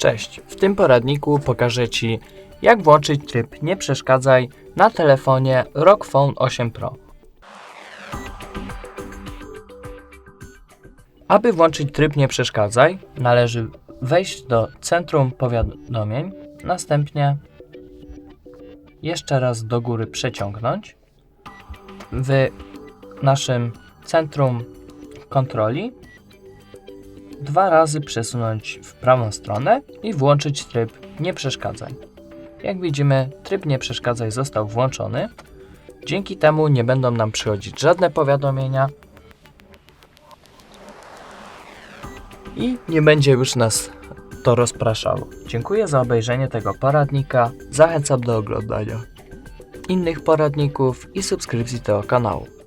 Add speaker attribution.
Speaker 1: Cześć, w tym poradniku pokażę Ci, jak włączyć tryb Nie przeszkadzaj na telefonie ROG Phone 8 Pro. Aby włączyć tryb Nie przeszkadzaj, należy wejść do centrum powiadomień, następnie jeszcze raz do góry przeciągnąć. W naszym centrum kontroli dwa razy przesunąć w prawą stronę i włączyć tryb Nie przeszkadzaj. Jak widzimy, tryb Nie przeszkadzaj został włączony. Dzięki temu nie będą nam przychodzić żadne powiadomienia i nie będzie już nas to rozpraszało. Dziękuję za obejrzenie tego poradnika. Zachęcam do oglądania innych poradników i subskrypcji tego kanału.